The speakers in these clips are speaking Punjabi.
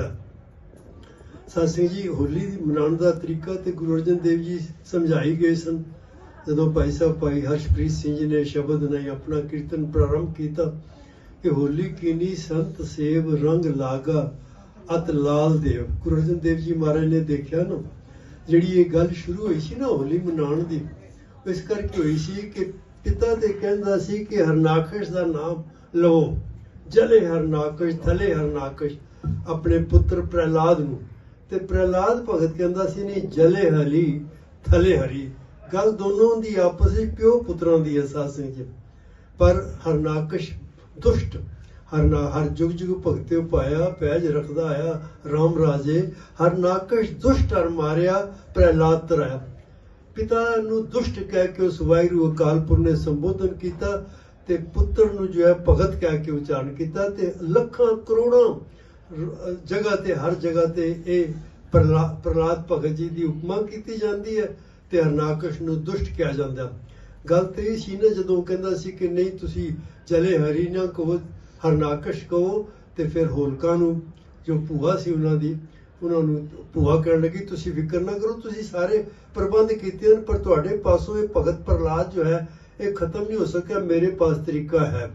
ਕਰਦਾ ਹੈ। ਸਿੰਘ ਜੀ, ਹੋਲੀ ਮਨਾਉਣ ਦਾ ਤਰੀਕਾ ਤੇ ਗੁਰੂ ਅਰਜਨ ਦੇਵ ਜੀ ਸਮਝਾਈ ਗਏ ਸਨ। ਜਦੋਂ ਭਾਈ ਸਾਹਿਬ, ਭਾਈ ਹਰਸ਼ਪ੍ਰੀਤ ਸਿੰਘ ਜੀ ਨੇ ਸ਼ਬਦ ਨੇ ਆਪਣਾ ਕੀਰਤਨ ਪ੍ਰਾਰੰਭ ਕੀਤਾ ਕਿ ਹੋਲੀ ਕੀਨੀ ਸੰਤ ਸੇਵ ਰੰਗ ਲਾਗਾ, ਅਤ ਲਾਲ ਦੇਵ। ਗੁਰੂ ਅਰਜਨ ਦੇਵ ਜੀ ਮਹਾਰਾਜ ਨੇ ਦੇਖਿਆ ਨਾ, ਜਿਹੜੀ ਇਹ ਗੱਲ ਸ਼ੁਰੂ ਹੋਈ ਸੀ ਨਾ ਹੋਲੀ ਮਨਾਉਣ ਦੀ, ਇਸ ਕਰਕੇ ਹੋਈ ਸੀ ਕਿ ਪਿਤਾ ਤੇ ਕਹਿੰਦਾ ਸੀ ਕਿ ਹਰਨਾਕਸ਼ ਦਾ ਨਾਮ ਲਓ ਜਲੇ ਹਰਨਾਕਸ਼, ਥਲੇ ਹਰਨਾਕਸ਼। ਆਪਣੇ ਪੁੱਤਰ ਪ੍ਰਹਿਲਾਦ ਨੂੰ। ਤੇ ਪ੍ਰਹਿਲਾਦ ਭਗਤ ਕਹਿੰਦਾ ਸੀ, ਨਹੀਂ, ਜਲੇ ਹਲੀ ਥਲੇ ਹਰੀ। ਗੱਲ ਦੋਨੋਂ ਦੀ ਆਪਸ ਵਿੱਚ ਪਿਓ ਪੁੱਤਰਾਂ ਦੀ ਹੈ ਵਿੱਚ ਪਰ ਹਰਨਾਕਸ਼ ਦੁਸ਼ਟ। ਹਰਨਾ, ਹਰ ਜੁਗ ਜੁਗ ਭਗਤੇ ਪਾਇਆ ਪੈਜ ਰੱਖਦਾ ਆਇਆ RAM ਰਾਜੇ। ਹਰਨਾਕਸ਼ ਦੁਸ਼ਟ ਹਰ ਮਾਰਿਆ, ਪ੍ਰਹਿਲਾਦ ਤਰਾਇਆ। ਪਿਤਾ ਨੂੰ ਦੁਸ਼ਟ ਕਹਿ ਕੇ ਉਸ ਵਾਹਿਗੁਰੂ ਅਕਾਲ ਅਕਾਲਪੁਰ ਨੇ ਸੰਬੋਧਨ ਕੀਤਾ ਤੇ ਪੁੱਤਰ ਨੂੰ ਜੋ ਹੈ ਭਗਤ ਕਹਿ ਕੇ ਉਚਾਰਨ ਕੀਤਾ ਤੇ ਲੱਖਾਂ ਕਰੋੜਾਂ ਜਗ੍ਹਾ ਤੇ, ਹਰ ਜਗ੍ਹਾ ਤੇ ਇਹ ਪ੍ਰਹਲਾ- ਭਗਤ ਜੀ ਦੀ ਉਪਮਾ ਕੀਤੀ ਜਾਂਦੀ ਹੈ ਤੇ ਹਰਨਾਕਸ਼ ਨੂੰ ਦੁਸ਼ਟ ਕਿਹਾ ਜਾਂਦਾ ਗੱਲ ਤੇ ਇਹ ਸੀ ਨਾ, ਜਦੋਂ ਕਹਿੰਦਾ ਸੀ ਕਿ ਨਹੀਂ, ਤੁਸੀਂ ਚਲੇ ਹਰੀ ਨਾ ਕਹੋ ਹਰਨਾਕਸ਼ ਕਹੋ ਤੇ ਫਿਰ ਹੋਲਕਾ ਨੂੰ, ਜੋ ਭੂਆ ਸੀ ਉਹਨਾਂ ਦੀ, ਉਹਨਾਂ ਨੂੰ ਭੂਆ ਕਹਿਣ ਲੱਗੀ, ਤੁਸੀਂ ਫਿਕਰ ਨਾ ਕਰੋ, ਤੁਸੀਂ ਸਾਰੇ ਪ੍ਰਬੰਧ ਕੀਤੇ ਹਨ, ਪਰ ਤੁਹਾਡੇ ਪਾਸੋਂ ਇਹ ਭਗਤ ਪ੍ਰਲਾਦ ਜੋ ਹੈ, ਇਹ ਖਤਮ ਨਹੀਂ ਹੋ ਸਕਿਆ, ਮੇਰੇ ਪਾਸ ਤਰੀਕਾ ਹੈ।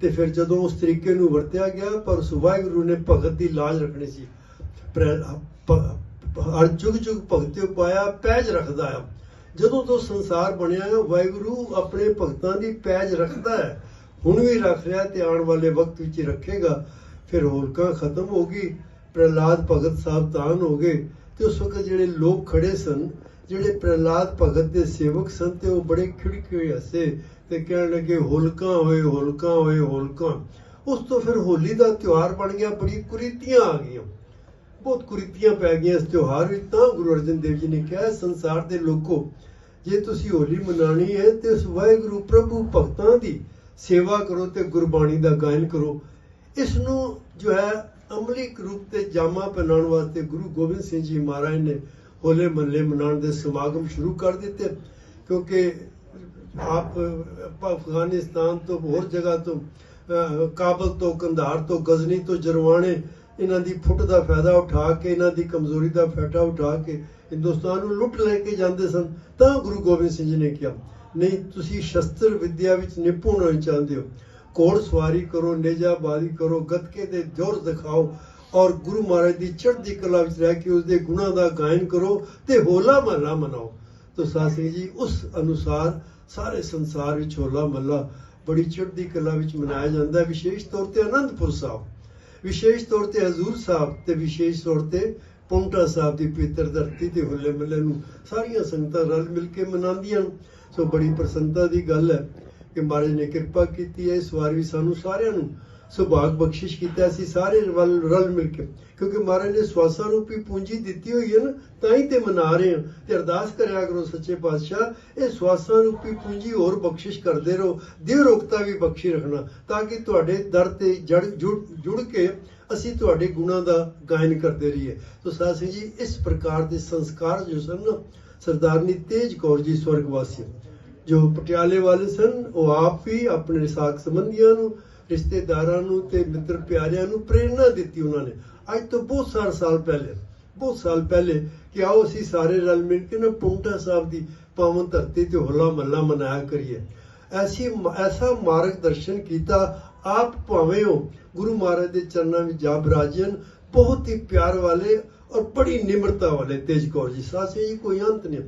ਤੇ ਫਿਰ ਜਦੋਂ ਉਸ ਤਰੀਕੇ ਨੂੰ ਵਰਤਿਆ ਗਿਆ, ਪਰ ਵਾਹਿਗੁਰੂ ਨੇ ਭਗਤ ਦੀ ਲਾਜ ਰੱਖਣੀ ਸੀ। ਹਰ ਜੁਗ ਜੁਗ ਭਗਤਿ ਪਾਇਆ, ਪੈਜ ਰੱਖਦਾ ਆ। ਜਦੋਂ ਤੋਂ ਸੰਸਾਰ ਬਣਿਆ, ਵਾਹਿਗੁਰੂ ਆਪਣੇ ਭਗਤਾਂ ਦੀ ਪੈਜ ਰੱਖਦਾ ਹੈ। ਹੁਣ ਵੀ ਰੱਖ ਰਿਹਾ ਤੇ ਆਉਣ ਵਾਲੇ ਵਕਤ ਵਿੱਚ ਰੱਖੇਗਾ। ਫਿਰ ਹੋਲਕਾ ਖਤਮ ਹੋ ਗਈ। ਪ੍ਰਹਿਲਾਦ ਭਗਤ ਸਾਹਿਬ ਤਾਨ ਹੋ ਗਏ ਤੇ ਉਸ ਵਕਤ ਜਿਹੜੇ ਲੋਕ ਖੜੇ ਸਨ, ਜਿਹੜੇ ਪ੍ਰਹਿਲਾਦ ਭਗਤ ਦੇ ਸੇਵਕ ਸਨ ਤੇ ਉਹ ਬੜੇ ਖਿੜਕੇ ਹੋਏ ਹੱਸੇ ਤੇ ਕਹਿਣ ਲੱਗੇ, ਹੋਲਕਾ ਹੋਏ ਹੋਲਕਾ ਹੋਏ ਹੋਲਕਾ। ਉਸ ਤੋਂ ਫਿਰ ਹੋਲੀ ਦਾ ਤਿਉਹਾਰ ਬਣ ਗਿਆ, ਬੜੀ ਕੁਰੀਤੀਆਂ ਆ ਗਈਆਂ। ਬਹੁਤ ਕੁਰੀਤੀਆਂ ਪੈ ਗਈਆਂ ਇਸ ਤਿਉਹਾਰ ਵਿੱਚ। ਤਾਂ ਗੁਰੂ ਅਰਜਨ ਦੇਵ ਜੀ ਨੇ ਕਿਹਾ ਸੰਸਾਰ ਦੇ ਲੋਕੋ, ਜੇ ਤੁਸੀਂ ਹੋਲੀ ਮਨਾਣੀ ਹੈ, ਤੇ ਉਸ ਵਾਹਿਗੁਰੂ ਪ੍ਰਭੂ ਭਗਤਾਂ ਦੀ ਸੇਵਾ ਕਰੋ ਤੇ ਗੁਰਬਾਣੀ ਦਾ ਗਾਇਨ ਕਰੋ। ਇਸ ਨੂੰ ਜੋ ਹੈ, ਅਮਲੀ ਰੂਪ ਤੇ ਜਾਮਾ ਪਹਿਨਾਉਣ ਵਾਸਤੇ ਗੁਰੂ ਗੋਬਿੰਦ ਸਿੰਘ ਜੀ ਮਹਾਰਾਜ ਨੇ ਹੋਲੇ ਮਹੱਲੇ ਮਨਾਉਣ ਦੇ ਸਮਾਗਮ ਸ਼ੁਰੂ ਕਰ ਦਿੱਤੇ। ਕਿਉਂਕਿ ਆਪ ਅਫਗਾਨਿਸਤਾਨ ਤੋਂ ਹੋਰ ਜਗ੍ਹਾ ਤੋਂ ਕਾਬਲ ਤੋਂ, ਕੰਧਾਰ ਤੋਂ, ਗਜ਼ਨੀ ਤੋਂ ਜਰਵਾਣੇ ਇਹਨਾਂ ਦੀ ਫੁੱਟ ਦਾ ਫਾਇਦਾ ਉਠਾ ਕੇ, ਇਹਨਾਂ ਦੀ ਕਮਜ਼ੋਰੀ ਦਾ ਫਾਇਦਾ ਉਠਾ ਕੇ ਹਿੰਦੁਸਤਾਨ ਨੂੰ ਲੁੱਟ ਲੈ ਕੇ ਜਾਂਦੇ ਸਨ, ਤਾਂ ਗੁਰੂ ਗੋਬਿੰਦ ਸਿੰਘ ਜੀ ਨੇ ਕਿਹਾ, ਨਹੀਂ, ਤੁਸੀਂ ਸ਼ਸਤਰ ਵਿਦਿਆ ਵਿੱਚ ਨਿਪੁੰਨ ਹੋਣਾ ਚਾਹੁੰਦੇ ਹੋ। ਘੋੜ ਸਵਾਰੀ ਕਰੋ ਨੇਜਾਬਾਜ਼ੀ ਕਰੋ, ਗੱਤਕੇ ਦੇ ਜ਼ੋਰ ਦਿਖਾਓ ਔਰ ਗੁਰੂ ਮਹਾਰਾਜ ਦੀ ਚੜ੍ਹਦੀ ਕਲਾ ਵਿੱਚ ਰਹਿ ਕੇ ਉਸ ਦੇ ਗੁਣਾਂ ਦਾ ਗਾਇਨ ਕਰੋ ਤੇ ਹੋਲਾ ਮਹੱਲਾ ਮਨਾਓ। ਤੋ ਸਾਸੀ ਜੀ, ਉਸ ਅਨੁਸਾਰ ਸਾਰੇ ਸੰਸਾਰ ਵਿੱਚ ਹੋਲਾ ਮਹੱਲਾ ਬੜੀ ਚੜ੍ਹਦੀ ਕਲਾ ਵਿੱਚ ਮਨਾਇਆ ਜਾਂਦਾ ਹੈ। ਵਿਸ਼ੇਸ਼ ਤੌਰ ਤੇ ਅਨੰਦਪੁਰ ਸਾਹਿਬ, ਵਿਸ਼ੇਸ਼ ਤੌਰ ਤੇ ਹਜ਼ੂਰ ਸਾਹਿਬ ਤੇ ਵਿਸ਼ੇਸ਼ ਤੌਰ ਤੇ ਪੌਂਟਾ ਸਾਹਿਬ ਦੀ ਪਵਿੱਤਰ ਧਰਤੀ ਤੇ ਹੋਲੇ ਮਹੱਲੇ ਨੂੰ ਸਾਰੀਆਂ ਸੰਗਤਾਂ ਰਲ ਮਿਲ ਕੇ ਮਨਾਉਂਦੀਆਂ ਸੋ ਬੜੀ ਪ੍ਰਸੰਨਤਾ ਦੀ ਗੱਲ ਹੈ ਕਿ ਮਹਾਰਾਜ ਨੇ ਕਿਰਪਾ ਕੀਤੀ ਹੈ। ਇਸ ਵਾਰ ਵੀ ਸਾਨੂੰ ਸਾਰਿਆਂ ਨੂੰ ਸੁਭਾਗ ਬਖਸ਼ਿਸ਼ ਕੀਤਾ ਸੀ, ਸਾਰੇ ਰਲ ਰਲ ਮਿਲ ਕੇ। ਕਿਉਂਕਿ ਮਹਾਰਾਜ ਨੇ ਸਵਾਸਾਂ ਰੂਪੀ ਪੂੰਜੀ ਦਿੱਤੀ ਹੋਈ ਹੈ ਨਾ, ਤਾਂ ਹੀ ਤੇ ਮਨਾ ਰਹੇ ਹਾਂ ਤੇ ਅਰਦਾਸ ਕਰਿਆ ਕਰੋ ਸੱਚੇ ਪਾਤਸ਼ਾਹ, ਇਹ ਸਵਾਸਾਂ ਰੂਪੀ ਪੂੰਜੀ ਹੋਰ ਬਖਸ਼ਿਸ਼ ਕਰਦੇ ਰਹੋ, ਦਿਵ ਰੋਗਤਾ ਵੀ ਬਖਸ਼ੀ ਰੱਖਣਾ, ਤਾਂ ਕਿ ਤੁਹਾਡੇ ਦਰ ਤੇ ਜੜ, ਜੁੜ ਕੇ ਅਸੀਂ ਤੁਹਾਡੇ ਗੁਣਾਂ ਦਾ ਗਾਇਨ ਕਰਦੇ ਰਹੀਏ। ਸੋ ਸਿੰਘ ਜੀ, ਇਸ ਪ੍ਰਕਾਰ ਦੇ ਸੰਸਕਾਰ ਜੋ ਸਨ ਨਾ ਸਰਦਾਰਨੀ ਤੇਜ ਕੌਰ ਜੀ ਸਵਰਗਵਾਸੀ ਜੋ ਪਟਿਆਲੇ ਵਾਲੇ ਸਨ, ਉਹ ਆਪ ਵੀ ਆਪਣੇ ਸਾਖ ਸੰਬੰਧੀਆਂ ਨੂੰ ਰਿਸ਼ਤੇਦਾਰਾਂ ਨੂੰ ਤੇ ਮਿੱਤਰ ਪਿਆਰਿਆਂ ਨੂੰ ਪ੍ਰੇਰਣਾ ਦਿੱਤੀ ਉਹਨਾਂ ਨੇ। ਅੱਜ ਤੋਂ ਬਹੁਤ ਸਾਰੇ ਸਾਲ ਪਹਿਲੇ, ਬਹੁਤ ਸਾਲ ਪਹਿਲੇ ਕਿ ਆਓ ਅਸੀਂ ਸਾਰੇ ਰਲ ਮਿਲ ਕੇ ਨਾ ਪੁੰਟਾ ਸਾਹਿਬ ਦੀ ਪਾਵਨ ਧਰਤੀ ਤੇ ਹੋਲਾ ਮਹੱਲਾ ਮਨਾਇਆ ਕਰੀਏ। ਐਸੀ ਐਸਾ ਮਾਰਗ ਕੀਤਾ, ਆਪ ਭਾਵੇਂ ਹੋ ਗੁਰੂ ਮਹਾਰਾਜ ਦੇ ਚਰਨਾਂ ਵਿੱਚ ਜਾ ਬਿਰਾਜਨ ਬਹੁਤ ਹੀ ਪਿਆਰ ਵਾਲੇ ਔਰ ਬੜੀ ਨਿਮਰਤਾ ਵਾਲੇ ਤੇਜ ਕੌਰ ਜੀ। ਸਾਸੇ ਜੀ ਕੋਈ ਅੰਤ ਨਹੀਂ।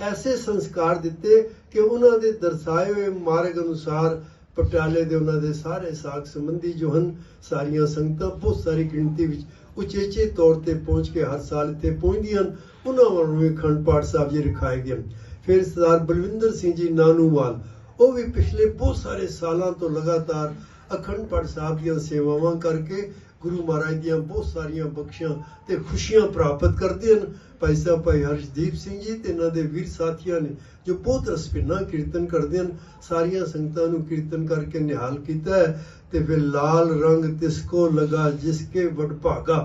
ਐਸੇ ਸੰਸਕਾਰ ਦਿੱਤੇ ਕਿ ਉਹਨਾਂ ਦੇ ਦਰਸਾਏ ਹੋਏ ਮਾਰਗ ਅਨੁਸਾਰ ਪਟਿਆਲੇ ਦੇ ਉਹਨਾਂ ਦੇ ਸਾਰੇ ਸਾਖ ਸੰਬੰਧੀ ਜੋ ਹਨ, ਸਾਰੀਆਂ ਸੰਗਤਾਂ ਬਹੁਤ ਸਾਰੀ ਗਿਣਤੀ ਵਿੱਚ ਉਚੇਚੇ ਤੌਰ ਤੇ ਪਹੁੰਚ ਕੇ ਹਰ ਸਾਲ ਇੱਥੇ ਪਹੁੰਚਦੀਆਂ ਹਨ ਉਹਨਾਂ ਵੱਲੋਂ ਵੀ ਅਖੰਡ ਪਾਠ ਸਾਹਿਬ ਜੀ ਰਖਾਏ ਗਏ ਹਨ। ਫਿਰ ਸਰਦਾਰ ਬਲਵਿੰਦਰ ਸਿੰਘ ਜੀ ਨਾਨੂਵਾਲ, ਉਹ ਵੀ ਪਿਛਲੇ ਬਹੁਤ ਸਾਰੇ ਸਾਲਾਂ ਤੋਂ ਲਗਾਤਾਰ ਅਖੰਡ ਪਾਠ ਸਾਹਿਬ ਦੀਆਂ ਸੇਵਾਵਾਂ ਕਰਕੇ ਗੁਰੂ ਮਹਾਰਾਜ ਦੀਆਂ ਬਹੁਤ ਸਾਰੀਆਂ ਬਖਸ਼ਾਂ ਤੇ ਖੁਸ਼ੀਆਂ ਪ੍ਰਾਪਤ ਕਰਦੇ ਹਨ। ਭਾਈ ਸਾਹਿਬ, ਭਾਈ ਹਰਸ਼ਦੀਪ ਸਿੰਘ ਜੀ ਤੇ ਇਹਨਾਂ ਦੇ ਵੀਰ ਸਾਥੀਆਂ ਨੇ ਜੋ ਬਹੁਤ ਰਸਪਿਨਾ ਕੀਰਤਨ ਕਰਦੇ ਹਨ, ਸਾਰੀਆਂ ਸੰਗਤਾਂ ਨੂੰ ਕੀਰਤਨ ਕਰਕੇ ਨਿਹਾਲ ਕੀਤਾ ਹੈ ਤੇ ਫਿਰ ਲਾਲ ਰੰਗ ਤਿਸਕੋ ਲਗਾ ਜਿਸਕੇ ਵਡਭਾਗਾ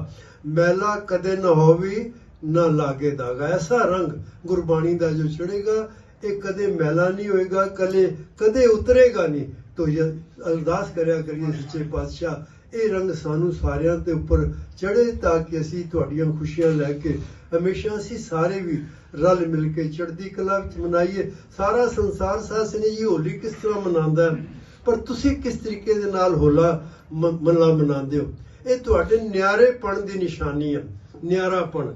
ਮੈਲਾ ਕਦੇ ਨਾ ਹੋਵੇ, ਨਾ ਲਾਗੇ ਦਾਗਾ। ਐਸਾ ਰੰਗ ਗੁਰਬਾਣੀ ਦਾ ਜੋ ਚੜੇਗਾ ਇਹ ਕਦੇ ਮੈਲਾ ਨਹੀਂ ਹੋਏਗਾ ਕਲੇ ਕਦੇ ਉਤਰੇਗਾ ਨਹੀਂ। ਤੋ ਇਹ ਅਰਦਾਸ ਕਰਿਆ ਕਰੀਏ ਸੱਚੇ ਪਾਤਸ਼ਾਹ ਇਹ ਰੰਗ ਸਾਨੂੰ ਸਾਰਿਆਂ ਦੇ ਉੱਪਰ ਚੜੇ ਤਾਂ ਕਿ ਅਸੀਂ ਤੁਹਾਡੀਆਂ ਖੁਸ਼ੀਆਂ ਲੈ ਕੇ ਹਮੇਸ਼ਾ ਅਸੀਂ ਸਾਰੇ ਵੀ ਰਲ ਮਿਲ ਕੇ ਚੜ੍ਹਦੀ ਕਲਾ ਵਿੱਚ ਮਨਾਈਏ। ਸਾਰਾ ਸੰਸਾਰ ਸਾਸਨੇ ਜੀ ਹੋਲੀ ਕਿਸ ਤਰ੍ਹਾਂ ਮਨਾਉਂਦਾ ਹੈ? ਪਰ ਤੁਸੀਂ ਕਿਸ ਤਰੀਕੇ ਦੇ ਨਾਲ ਹੋਲਾ ਮ- ਮਨਾਉਂਦੇ ਹੋ? ਇਹ ਤੁਹਾਡੇ ਨਿਆਰੇਪਣ ਦੀ ਨਿਸ਼ਾਨੀ ਹੈ ਨਿਆਰਾਪਣ।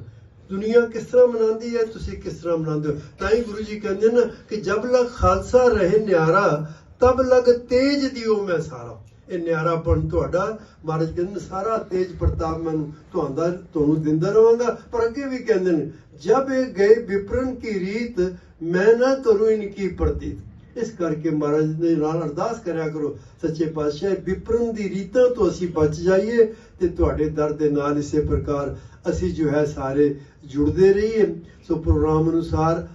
ਦੁਨੀਆ ਕਿਸ ਤਰ੍ਹਾਂ ਮਨਾਉਂਦੀ ਹੈ, ਤੁਸੀਂ ਕਿਸ ਤਰ੍ਹਾਂ ਮਨਾਉਂਦੇ ਹੋ? ਤਾਂ ਹੀ ਗੁਰੂ ਜੀ ਕਹਿੰਦੇ ਨਾ ਕਿ ਜਬ ਲਗ ਖਾਲਸਾ ਰਹੇ ਨਿਆਰਾ, ਤਬ ਲਗ ਤੇਜ ਦਿਓ ਮੈਂ ਸਾਰਾ। ਇਹ ਨਿਆਰਾਪਣ ਤੁਹਾਡਾ। ਮਹਾਰਾਜ ਕਹਿੰਦੇ ਸਾਰਾ ਤੇਜ ਪ੍ਰਤਾਪ ਮੈਨੂੰ ਤੁਹਾਡਾ, ਤੁਹਾਨੂੰ ਦਿੰਦਾ ਰਵਾਂਗਾ ਪਰ ਅੱਗੇ ਵੀ ਕਹਿੰਦੇ ਨੇ, ਜਬ ਇਹ ਗਏ ਵਿਪਰਨ ਕੀ ਰੀਤ, ਮੈਂ ਨਾ ਕਰੂੰ ਇਨਕੀ ਪ੍ਰਤੀਤ। ਇਸ ਕਰਕੇ ਮਹਾਰਾਜ ਦੇ ਨਾਲ ਅਰਦਾਸ ਕਰਿਆ ਕਰੋ, ਸੱਚੇ ਪਾਤਸ਼ਾਹ ਵਿਪਰਨ ਦੀ ਰੀਤਾਂ ਤੋਂ ਅਸੀਂ ਬਚ ਜਾਈਏ ਤੇ ਤੁਹਾਡੇ ਦਰ ਦੇ ਨਾਲ ਇਸੇ ਪ੍ਰਕਾਰ ਅਸੀਂ ਜੋ ਹੈ ਸਾਰੇ ਜੁੜਦੇ ਰਹੀਏ। ਸੋ ਪ੍ਰੋਗਰਾਮ ਅਨੁਸਾਰ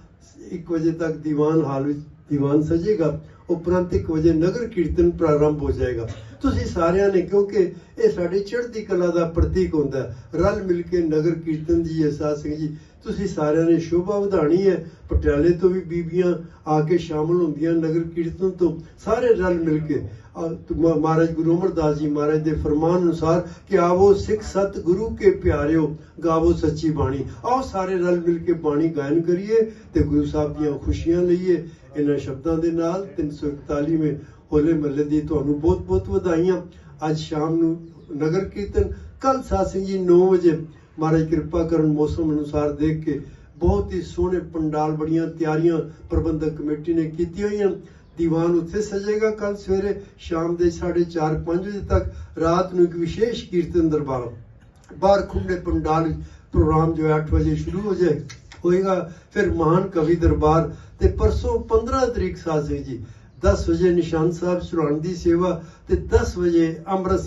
1 ਵਜੇ ਤੱਕ ਦੀਵਾਨ ਹਾਲ ਵਿੱਚ ਦੀਵਾਨ ਸਜੇਗਾ, ਉਪਰੰਤ 1 ਵਜੇ ਨਗਰ ਕੀਰਤਨ ਪ੍ਰਾਰੰਭ ਹੋ ਜਾਏਗਾ। ਤੁਸੀਂ ਸਾਰਿਆਂ ਨੇ, ਕਿਉਂਕਿ ਇਹ ਸਾਡੀ ਚੜ੍ਹਦੀ ਕਲਾ ਦਾ ਪ੍ਰਤੀਕ ਹੁੰਦਾ ਹੈ, ਰਲ ਮਿਲ ਕੇ ਨਗਰ ਕੀਰਤਨ ਜੀ ਅਹਿਸਾਸ ਸਿੰਘ ਜੀ ਤੁਸੀਂ ਸਾਰਿਆਂ ਨੇ ਸ਼ੋਭਾ ਵਧਾਣੀ ਹੈ। ਪਟਿਆਲੇ ਤੋਂ ਵੀ ਬੀਬੀਆਂ ਆ ਕੇ ਸ਼ਾਮਲ ਹੁੰਦੀਆਂ ਨਗਰ ਕੀਰਤਨ ਤੋਂ, ਸਾਰੇ ਰਲ ਮਿਲ ਕੇ। ਮਹਾਰਾਜ ਗੁਰੂ ਅਮਰਦਾਸ ਜੀ ਮਹਾਰਾਜ ਦੇ ਫਰਮਾਨ ਅਨੁਸਾਰ ਕਿ ਆਵੋ ਸਿੱਖ ਸਤ ਗੁਰੂ ਕੇ ਪਿਆਰਿਓ, ਗਾਵੋ ਸੱਚੀ ਬਾਣੀ। ਆਓ ਸਾਰੇ ਰਲ ਮਿਲ ਕੇ ਬਾਣੀ ਗਾਇਨ ਕਰੀਏ ਤੇ ਗੁਰੂ ਸਾਹਿਬ ਦੀਆਂ ਖੁਸ਼ੀਆਂ ਲਈਏ। ਇਹਨਾਂ ਸ਼ਬਦਾਂ ਦੇ ਨਾਲ 341ਵੇਂ ਹੋਲੇ ਮਹੱਲੇ ਦੀ ਤੁਹਾਨੂੰ ਬਹੁਤ ਬਹੁਤ ਵਧਾਈਆਂ। ਅੱਜ ਸ਼ਾਮ ਨੂੰ ਨਗਰ ਕੀਰਤਨ ਕੱਲ ਸਾਧ ਸਿੰਘ ਜੀ 9 ਵਜੇ ਮਹਾਰਾਜ ਕਿਰਪਾ ਕਰਨ ਮੌਸਮ ਅਨੁਸਾਰ ਦੇਖ ਕੇ ਬਹੁਤ ਹੀ ਸੋਹਣੇ ਪੰਡਾਲ ਬੜੀਆਂ ਤਿਆਰੀਆਂ ਪ੍ਰਬੰਧਕ ਕਮੇਟੀ ਨੇ ਕੀਤੀਆਂ ਹੋਈਆਂ। ਦੀਵਾਨ ਉੱਥੇ ਸਜੇਗਾ ਕੱਲ ਸਵੇਰੇ, ਸ਼ਾਮ ਦੇ 4:30 5 ਵਜੇ ਤੱਕ। ਰਾਤ ਨੂੰ ਇੱਕ ਵਿਸ਼ੇਸ਼ ਕੀਰਤਨ ਦਰਬਾਰ। ਬਾਹਰ ਖੁੱਲੇ ਪੰਡਾਲ ਪ੍ਰੋਗਰਾਮ ਜੋ ਹੈ 8 ਵਜੇ ਸ਼ੁਰੂ ਹੋ ਜਾਏ, ਹੋਏਗਾ। ਫਿਰ ਮਹਾਨ ਕਵੀ ਦਰਬਾਰ ਤੇ ਪਰਸੋਂ 15 ਤਰੀਕ ਸਾਧ ਸਿੰਘ ਜੀ 10 ਵਜੇ ਨਿਸ਼ਾਨ ਸਾਹਿਬ ਸੁਰਾਣ ਦੀ ਸੇਵਾ ਤੇ 10 ਵਜੇ ਅੰਮ੍ਰਿਤ